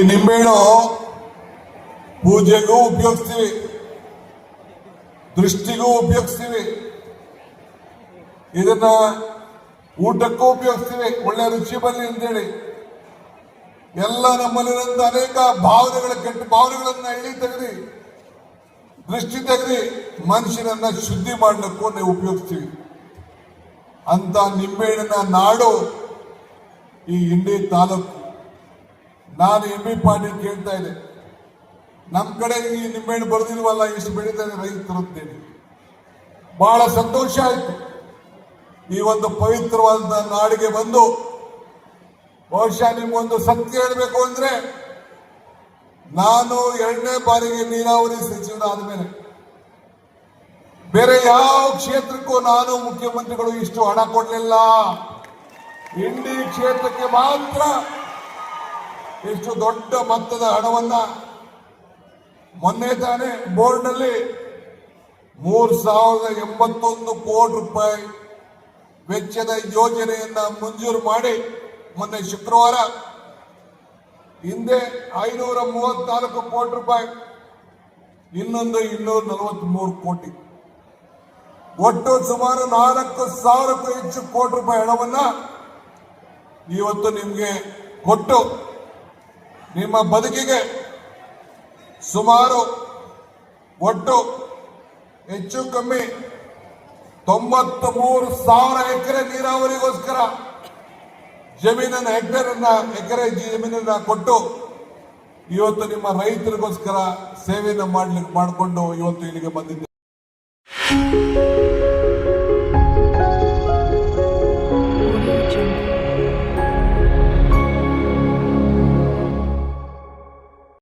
ಈ ನಿಂಬೆಹಣ್ಣು ಪೂಜೆಗೂ ಉಪಯೋಗಿಸ್ತೀವಿ. ದೃಷ್ಟಿಗೂ ಉಪಯೋಗಿಸ್ತೀವಿ. ಇದನ್ನ ಊಟಕ್ಕೂ ಉಪಯೋಗಿಸ್ತೀವಿ. ಒಳ್ಳೆ ರುಚಿ ಬರಲಿ ಅಂತೇಳಿ. ಎಲ್ಲ ನಮ್ಮಲ್ಲಿರುವಂತ ಅನೇಕ ಭಾವನೆಗಳ ಕೆಟ್ಟ ಭಾವನೆಗಳನ್ನ ಎಳಿ ತೆಗೆದಿ, ದೃಷ್ಟಿ ತೆಗೆದಿ ಮನುಷ್ಯನನ್ನ ಶುದ್ಧಿ ಮಾಡಲಿಕ್ಕೂ ನಾವು ಉಪಯೋಗಿಸ್ತೀವಿ. ಅಂತ ನಿಂಬೆಹಣ್ಣಿನ ನಾಡು ಈ ಇಂಡಿ ತಾಲೂಕು ನಾನು ಎಂ ಬಿ ಪಾಟೀಲ್ ಕೇಳ್ತಾ ಇದ್ದೆ. ನಮ್ಮ ಕಡೆ ಈ ನಿಂಬೆಹಣ್ಣು ಬರೆದಿಲ್ವಲ್ಲ, ಇಷ್ಟು ಬೆಳೀತಾನೆ ರೈತರು ಅಂತೇಳಿ. ಬಹಳ ಸಂತೋಷ ಆಯ್ತು. ಈ ಒಂದು ಪವಿತ್ರವಾದ ನಾಡಿಗೆ ಬಂದು ಬಹುಶಃ ನಿಮ್ಗೊಂದು ಸತ್ಯ ಹೇಳಬೇಕು ಅಂದ್ರೆ, ನಾನು ಎರಡನೇ ಬಾರಿಗೆ ನೀರಾವರಿ ಸಚಿವನಾದ ಆದಮೇಲೆ ಬೇರೆ ಯಾವ ಕ್ಷೇತ್ರಕ್ಕೂ ನಾನು ಮುಖ್ಯಮಂತ್ರಿಗಳು ಇಷ್ಟು ಹಣ ಕೊಡಲಿಲ್ಲ. ಇಂಡಿ ಕ್ಷೇತ್ರಕ್ಕೆ ಮಾತ್ರ ಇಷ್ಟು ದೊಡ್ಡ ಮೊತ್ತದ ಹಣವನ್ನ ಮೊನ್ನೆ ತಾನೇ ಬೋರ್ಡ್ನಲ್ಲಿ ಮೂರ್ ಸಾವಿರದ ಎಂಬತ್ತೊಂದು ಕೋಟಿ ರೂಪಾಯಿ ವೆಚ್ಚದ ಯೋಜನೆಯನ್ನ ಮಂಜೂರು ಮಾಡಿ ಮೊನ್ನೆ ಶುಕ್ರವಾರ ಹಿಂದೆ ಐನೂರ ಮೂವತ್ನಾಲ್ಕು ಕೋಟಿ ರೂಪಾಯಿ, ಇನ್ನೊಂದು ಇನ್ನೂರ ನಲವತ್ಮೂರು ಕೋಟಿ. ಒಟ್ಟು ಸುಮಾರು ನಾಲ್ಕು ಸಾವಿರಕ್ಕೂ ಹೆಚ್ಚು ಕೋಟಿ ರೂಪಾಯಿ ಹಣವನ್ನ ಇವತ್ತು ನಿಮಗೆ ಕೊಟ್ಟು ನಿಮ್ಮ ಬದುಕಿಗೆ ಸುಮಾರು ಒಟ್ಟು ಹೆಚ್ಚು ಕಮ್ಮಿ ತೊಂಬತ್ತ ಮೂರು ಸಾವಿರ ಎಕರೆ ನೀರಾವರಿಗೋಸ್ಕರ ಜಮೀನನ್ನ ಹೆಕ್ಟೇರ್ ಅನ್ನ ಎಕರೆ ಜಮೀನನ್ನ ಕೊಟ್ಟು ಇವತ್ತು ನಿಮ್ಮ ರೈತರಿಗೋಸ್ಕರ ಸೇವೆಯನ್ನು ಮಾಡ್ಲಿಕ್ಕೆ ಮಾಡಿಕೊಂಡು ಇವತ್ತು ಇಲ್ಲಿಗೆ ಬಂದಿದ್ದೆ.